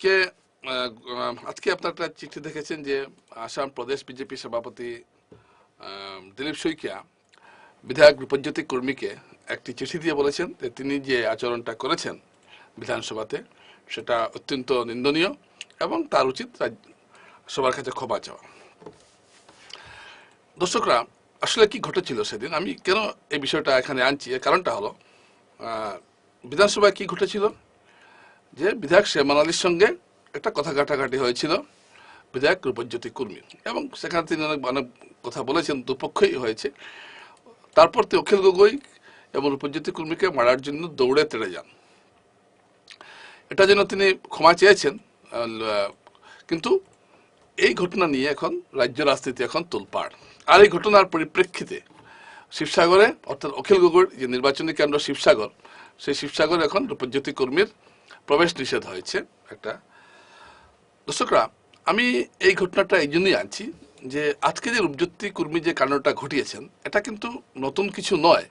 আজকে আজকে আপনার একটা চিঠি দেখেছেন যে আসাম প্রদেশ বিজেপি সভাপতি দিলীপ শইকিয়া বিধায়ক রূপজ্যোতি কর্মীকে একটি চিঠি দিয়ে বলেছেন যে তিনি যে আচরণটা করেছেন বিধানসভাতে, সেটা অত্যন্ত নিন্দনীয় এবং তার উচিত সবার কাছে ক্ষমা চাওয়া। দর্শকরা, আসলে কি ঘটেছিল সেদিন? আমি কেন এই বিষয়টা এখানে আনছি? এর কারণটা হলো বিধানসভায় কি ঘটেছিল? যে বিধায়ক শেমান আলীর সঙ্গে একটা কথা কাটাকাটি হয়েছিল, বিধায়ক রূপজ্যোতি কুর্মী। এবং সেখানে তিনি অনেক অনেক কথা বলেছেন, দুপক্ষই হয়েছে। তারপর তিনি অখিল গগৈ এবং রূপজ্যোতি কুর্মীকে মারার জন্য দৌড়ে তেড়ে যান। এটা যেন তিনি ক্ষমা চেয়েছেন, কিন্তু এই ঘটনা নিয়ে এখন রাজ্য রাজনীতি এখন তোলপাড়। আর এই ঘটনার পরিপ্রেক্ষিতে শিবসাগরে, অর্থাৎ অখিল গগৈর যে নির্বাচনী কেন্দ্র শিবসাগর, সেই শিবসাগর এখন রূপজ্যোতি কর্মীর প্রবেশ নিষেধ হয়েছে একটা। দর্শকরা আমি এই ঘটনাটা এই জন্যই আনছি যে আজকে যে রূপজ্যোতি কর্মী যে কাণ্ডটা ঘটিয়েছেন এটা কিন্তু নতুন কিছু নয়।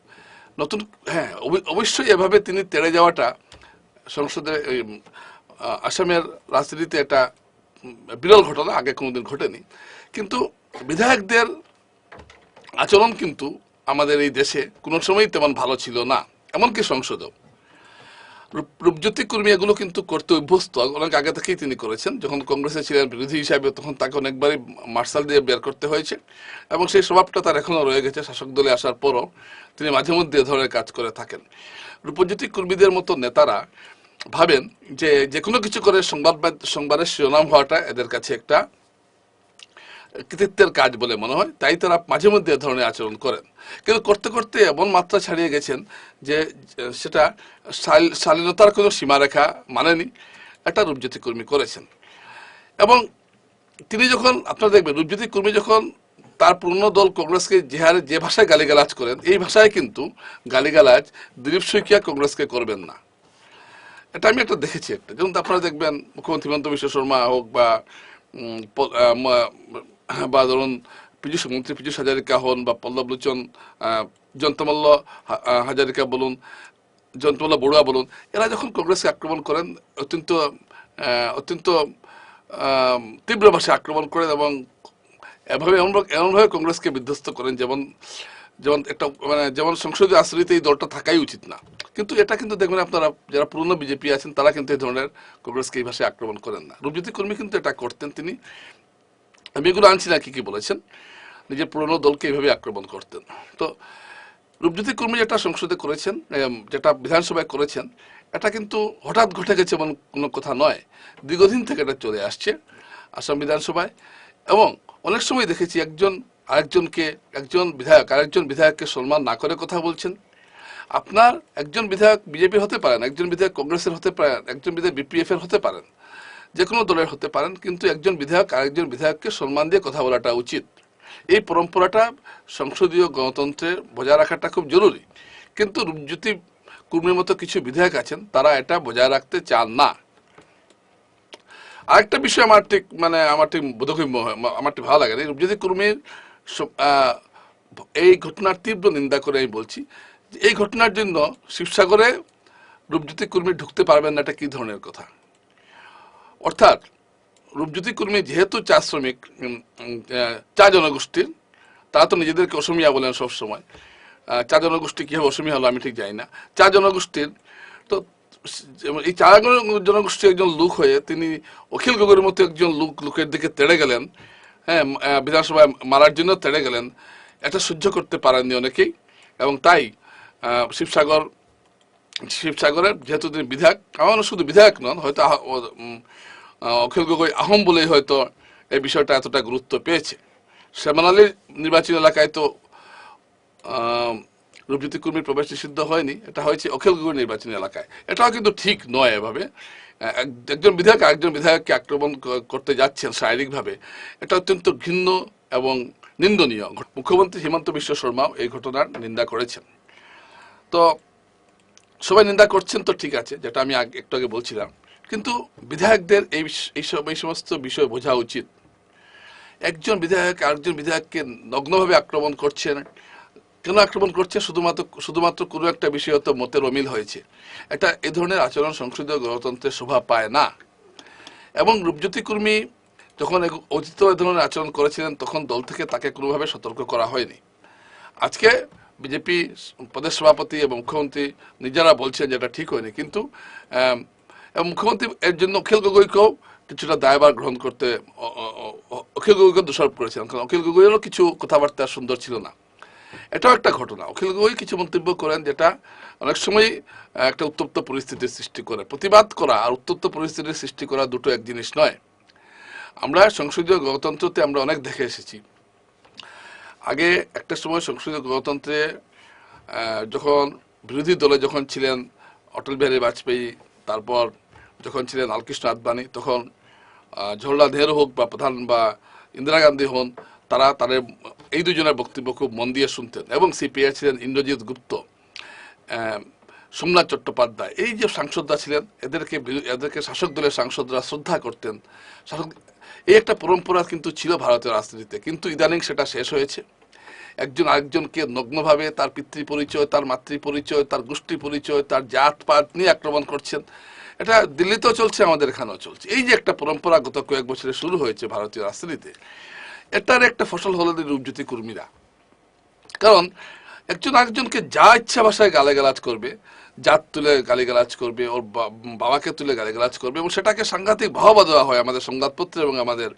নতুন হ্যাঁ অবৈ- অবশ্যই এভাবে তিনি তেড়ে যাওয়াটা সংসদে আসামের রাজনীতিতে উম, বিরল ঘটনা আগে কোনোদিন ঘটেনি। কিন্তু বিধায়কদের আচরণ কিন্তু আমাদের এই দেশে কোনো সময়ই তেমন ভালো ছিল না এমনকি সংসদেও। রূপজ্যোতি কর্মী এগুলো কিন্তু করতে অভ্যস্ত। অনেক আগে থেকেই তিনি করেছেন। যখন কংগ্রেসে ছিলেন বিরোধী হিসাবে তখন তাকে অনেকবারই মার্শাল দিয়ে বের করতে হয়েছে। এবং সেই স্বভাবটা তার এখনও রয়ে গেছে শাসক দলে আসার পরও তিনি মাঝে মধ্যে ধরনের কাজ করে থাকেন। রূপজ্যোতি কর্মীদের মতো নেতারা ভাবেন যে যে কোনো কিছু করে সংবাদ সংবাদের শিরোনাম হওয়াটা এদের কাছে একটা কৃতিত্বের কাজ বলে মনে হয়। তাই তারা মাঝে মধ্যে এ ধরনের আচরণ করেন। কিন্তু করতে করতে এমন মাত্রা ছাড়িয়ে গেছেন যে, সেটা শাল- শালীনতার কোনো সীমারেখা মানেনি, একটা রূপজ্যোতি কর্মী করেছেন। এবং তিনি যখন, আপনারা দেখবেন, রূপজ্যোতি কর্মী যখন তার পুরনো দল কংগ্রেসকে যে হারে, যে ভাষায় গালিগালাজ করেন, এই ভাষায় কিন্তু গালিগালাজ, দিলীপ শইকিয়া কংগ্রেসকে করবেন না। এটা আমি একটা দেখেছি একটা। যেমন আপনারা দেখবেন, মুখ্যমন্ত্রী হিমন্ত বিশ্ব শর্মা হোক বা বা ধরুন পীযুষ মন্ত্রী পীযুষ হাজারিকা হন বা পল্লব লোচন হা- হাজারিকা বলুন, জয়ন্তমল্ল বড়ুয়া বলুন, এরা যখন কংগ্রেসকে আক্রমণ করেন, অত্যন্ত অত্যন্ত তীব্র ভাষায় আক্রমণ করেন এবং এভাবে এমন এমনভাবে কংগ্রেসকে বিধ্বস্ত করেন যেমন যেমন একটা মানে যেমন সংসদীয় আশ্রয়তে এই দলটা থাকাই উচিত না। কিন্তু এটা কিন্তু দেখবেন আপনারা, যারা পুরনো বিজেপি আছেন, তারা কিন্তু এই ধরনের কংগ্রেসকে এই ভাষায় আক্রমণ করেন না। রূপজ্যোতি কর্মী কিন্তু এটা করতেন তিনি। আমি এগুলো আনছি না, কি কি বলেছেন? নিজের পুরনো দলকে এইভাবে আক্রমণ করতেন। তো রূপজ্যোতি কর্মী যেটা সংসদে করেছেন যেটা বিধানসভায় করেছেন, এটা কিন্তু হঠাৎ ঘটে গেছে এমন কোনো কথা নয়। দীর্ঘদিন থেকে এটা চলে আসছে আসাম বিধানসভায় এবং অনেক সময় দেখেছি একজন আরেকজনকে, একজন বিধায়ক, আরেকজন বিধায়ককে সম্মান না করে কথা বলছেন। আপনার একজন বিধায়ক বিজেপির হতে পারেন, একজন বিধায়ক কংগ্রেসের হতে পারেন, একজন বিধায়ক বিপিএফ এর হতে পারেন। যে কোনো দলের হতে পারেন, কিন্তু একজন বিধায়ক আরেকজন বিধায়ককে সম্মান দিয়ে কথা বলাটা উচিত। এই পরম্পরাটা সংসদীয় গণতন্ত্রে বজায় রাখাটা খুব জরুরি। কিন্তু রূপজ্যোতি কুর্মীর মতো কিছু বিধায়ক আছেন, তারা এটা বজায় রাখতে চান না। আরেকটা বিষয় আমার ঠিক মানে আমার ঠিক বোধগম্য আমার ঠিক ভালো লাগে না। রূপজ্যোতি কুর্মীর এই ঘটনার তীব্র নিন্দা করে আমি বলছি এই ঘটনার জন্য শিবসাগরে রূপজ্যোতি কর্মী ঢুকতে পারবেন না, এটা কি ধরনের কথা? অর্থাৎ রূপজ্যোতি কর্মী যেহেতু চা শ্রমিক চা জনগোষ্ঠীর তারা তো নিজেদেরকে অসমিয়া বলেন সবসময়। চা জনগোষ্ঠী কীভাবে অসমিয়া হলো আমি ঠিক জানি না। চা জনগোষ্ঠীর, তো এই চা জন- জনগোষ্ঠীর একজন লোক হয়ে তিনি অখিল গগৈর মতো একজন লোক, লোকের দিকে তেড়ে গেলেন হ্যাঁ বিধানসভায় মারার জন্য তেড়ে গেলেন, এটা সহ্য করতে পারেননি অনেকেই। এবং তাই শিবসাগর, শিবসাগরের যেহেতু তিনি বিধায়ক, আমার শুধু বিধায়ক নন, হয়তো অখিল গগৈ আহম বলেই হয়তো এই বিষয়টা এতটা গুরুত্ব পেয়েছে। শ্যামন আলীর নির্বাচনী এলাকায় তো রূপজ্যোতি কর্মীর প্রবেশ নিষিদ্ধ হয়নি। এটা হয়েছে অখিল গগৈ নির্বাচনী এলাকায়। এটাও কিন্তু ঠিক নয় এভাবে। এক- একজন বিধায়ক আরেকজন বিধায়ককে আক্রমণ করতে যাচ্ছেন শারীরিকভাবে। এটা অত্যন্ত ঘৃণ্য এবং নিন্দনীয়। মুখ্যমন্ত্রী হিমন্ত বিশ্ব শর্মাও এই ঘটনার নিন্দা করেছেন। তো সবাই নিন্দা করছেন তো ঠিক আছে, যেটা আমি একটু আগে বলছিলাম। কিন্তু বিধায়কদের এই সব, এই সমস্ত বিষয় বোঝা উচিত। একজন বিধায়ক আরেকজন বিধায়ককে নগ্নভাবে আক্রমণ করছেন কেন আক্রমণ করছে? শুধুমাত্র শুধুমাত্র কোনো একটা বিষয় হয়তো মতের অমিল হয়েছে। এটা এ ধরনের আচরণ সংসদীয় গণতন্ত্রের শোভা পায় না। এবং রূপজ্যোতি কর্মী যখন অতীত এ ধরনের আচরণ করেছিলেন, তখন দল থেকে তাকে কোনোভাবে সতর্ক করা হয়নি। আজকে বিজেপি প্রদেশ সভাপতি এবং মুখ্যমন্ত্রী নিজেরা বলছেন যে এটা ঠিক হয়নি। কিন্তু এবং মুখ্যমন্ত্রী এর জন্য অখিল গগৈকেও কিছুটা দায়ভার গ্রহণ করতে অখিল গগৈকে দোষারোপ করেছিলেন, কারণ অখিল গগৈয়েরও কিছু কথাবার্তা সুন্দর ছিল না। এটাও একটা ঘটনা। অখিল গগৈ কিছু মন্তব্য করেন যেটা অনেক সময় একটা উত্তপ্ত পরিস্থিতির সৃষ্টি করে। প্রতিবাদ করা আর উত্তপ্ত পরিস্থিতির সৃষ্টি করা দুটো এক জিনিস নয়। আমরা সংসদীয় গণতন্ত্রতে আমরা অনেক দেখে এসেছি। আগে একটা সময় সংসদীয় গণতন্ত্রে যখন বিরোধী দলে যখন ছিলেন, অটল বিহারী বাজপেয়ী, তারপর যখন ছিলেন লালকৃষ্ণ আদবানি, তখন জওহরলাল নেহরু হোক বা প্রধান বা ইন্দিরা গান্ধী হন, তারা তাদের, এই দুজনের বক্তব্য খুব মন দিয়ে শুনতেন এবং সিপিআই ছিলেন ইন্দ্রজিৎ গুপ্ত সোমনাথ চট্টোপাধ্যায়। এই যে সাংসদরা ছিলেন, এদেরকে এদেরকে শাসক দলের সাংসদরা শ্রদ্ধা করতেন। শাসক, এই একটা পরম্পরা কিন্তু ছিল ভারতের রাজনীতিতে, কিন্তু ইদানিং সেটা শেষ হয়েছে। একজন আরেকজনকে নগ্নভাবে তার পিতৃ পরিচয় তার মাতৃ পরিচয় তার গোষ্ঠী পরিচয় তার জাত পাত নিয়ে আক্রমণ করছেন। এটা দিল্লিতেও চলছে, আমাদের এখানেও চলছে। এই যে একটা পরম্পরা গত কয়েক বছরে শুরু হয়েছে ভারতীয় রাজনীতিতে, এটার একটা ফসল হলেন রূপজ্যোতি কর্মীরা। কারণ একজন আরেকজনকে যা ইচ্ছা ভাষায় গালাগালাজ করবে জাত তুলে গালিগালাজ করবে, ওর বাবাকে তুলে গালিগালাজ করবে এবং সেটাকে সাংঘাতিক বাহবা দেওয়া হয় আমাদের সংবাদপত্রে এবং আমাদের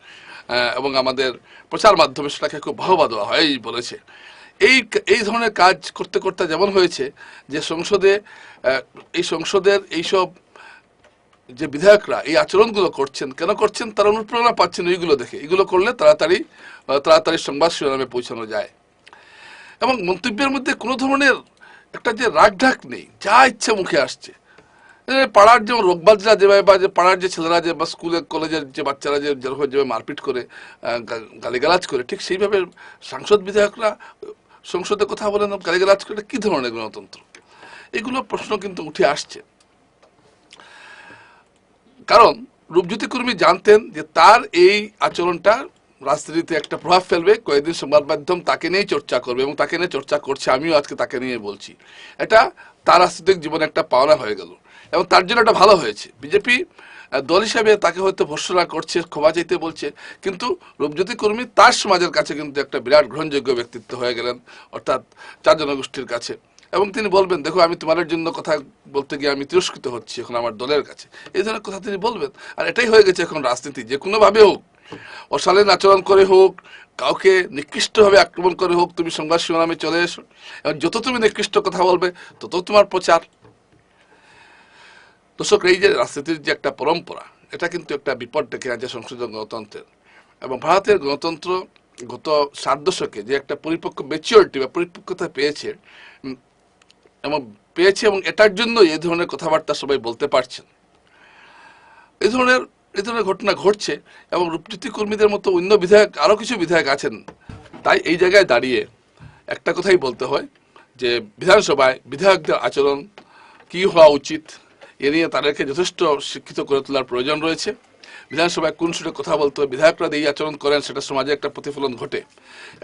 এবং আমাদের প্রচার মাধ্যমে সেটাকে খুব বাহবা দেওয়া হয়, এই বলেছে। এই এই ধরনের কাজ করতে করতে যেমন হয়েছে যে সংসদে এই সংসদের এইসব যে বিধায়করা এই আচরণগুলো করছেন, কেন করছেন তারা অনুপ্রেরণা পাচ্ছেন এইগুলো দেখে। এগুলো করলে তাড়াতাড়ি তাড়াতাড়ি সংবাদ শিরোনামে পৌঁছানো যায়। এবং মন্তব্যের মধ্যে কোনো ধরনের একটা যে রাগঢাক নেই, যা ইচ্ছে মুখে আসছে। পাড়ার যে রোগবাজরা যেভাবে বা যে পাড়ার যে ছেলেরা যে বা স্কুলে, কলেজের যে বাচ্চারা যে যেরকম যেভাবে মারপিট করে গালিগালাজ করে, ঠিক সেইভাবে সাংসদ বিধায়করা সংসদে কথা বলেন গালিগালাজ করে কি ধরনের গণতন্ত্র? এগুলো প্রশ্ন কিন্তু উঠে আসছে। কারণ রূপজ্যোতি কর্মী জানতেন যে তার এই আচরণটা রাজনীতিতে একটা প্রভাব ফেলবে, কয়েকদিন সংবাদ মাধ্যম তাকে নিয়েই চর্চা করবে এবং তাকে নিয়ে চর্চা করছে, আমিও আজকে তাকে নিয়ে বলছি। এটা তার রাজনৈতিক জীবনে একটা পাওনা হয়ে গেল এবং তার জন্য এটা ভালো হয়েছে। বিজেপি দল হিসাবে তাকে হয়তো ভর্সনা করছে, ক্ষমা চাইতে বলছে, কিন্তু রূপজ্যোতি কর্মী তার সমাজের কাছে কিন্তু একটা বিরাট গ্রহণযোগ্য ব্যক্তিত্ব হয়ে গেলেন, অর্থাৎ চার জনগোষ্ঠীর কাছে। এবং তিনি বলবেন, দেখো, আমি তোমাদের জন্য কথা বলতে গিয়ে আমি তিরস্কৃত হচ্ছি এখন আমার দলের কাছে। এই ধরনের কথা তিনি বলবেন, আর এটাই হয়ে গেছে এখন রাজনীতি, যে কোনোভাবে হোক। অশালীন আচরণ করে হোক, কাউকে নিকৃষ্টভাবে আক্রমণ করে হোক, তুমি সংবাদ শিরোনামে চলে এসো। এবং যত তুমি নিকৃষ্ট কথা বলবে, তত তোমার প্রচার। দর্শক, এই যে রাজনীতির যে একটা পরম্পরা, এটা কিন্তু একটা বিপদ ডেকে আনছে সংশোধন গণতন্ত্রের। এবং ভারতের গণতন্ত্র গত সাত দশকে যে একটা পরিপক্ক ম্যাচিওরিটি বা পরিপক্কতা পেয়েছে এবং পেয়েছে এবং এটার জন্য এই ধরনের কথাবার্তা সবাই বলতে পারছেন। এই ধরনের এই ধরনের ঘটনা ঘটছে এবং রূপজ্যোতি কর্মীদের মতো অন্য বিধায়ক, আরও কিছু বিধায়ক আছেন। তাই এই জায়গায় দাঁড়িয়ে একটা কথাই বলতে হয় যে, বিধানসভায় বিধায়কদের আচরণ কি হওয়া উচিত এ নিয়ে তাদেরকে যথেষ্ট শিক্ষিত করে তোলার প্রয়োজন রয়েছে। বিধানসভায় কোন সুরে কথা বলতে হয়, বিধায়করা এই আচরণ করেন, সেটা সমাজে একটা প্রতিফলন ঘটে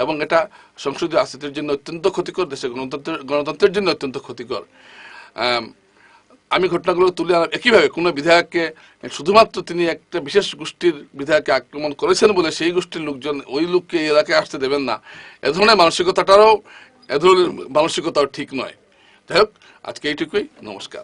এবং এটা সংসদীয় আস্থিতির জন্য অত্যন্ত ক্ষতিকর, দেশের গণতন্ত্রের গণতন্ত্রের জন্য অত্যন্ত ক্ষতিকর। আমি ঘটনাগুলো তুলে আনলাম একইভাবে কোনো বিধায়ককে, শুধুমাত্র তিনি একটা বিশেষ গোষ্ঠীর বিধায়ককে আক্রমণ করেছেন বলে সেই গোষ্ঠীর লোকজন ওই লোককে এই এলাকায় আসতে দেবেন না। এ ধরনের মানসিকতাটারও এ ধরনের মানসিকতাও ঠিক নয়। যাই হোক, আজকে এইটুকুই, নমস্কার।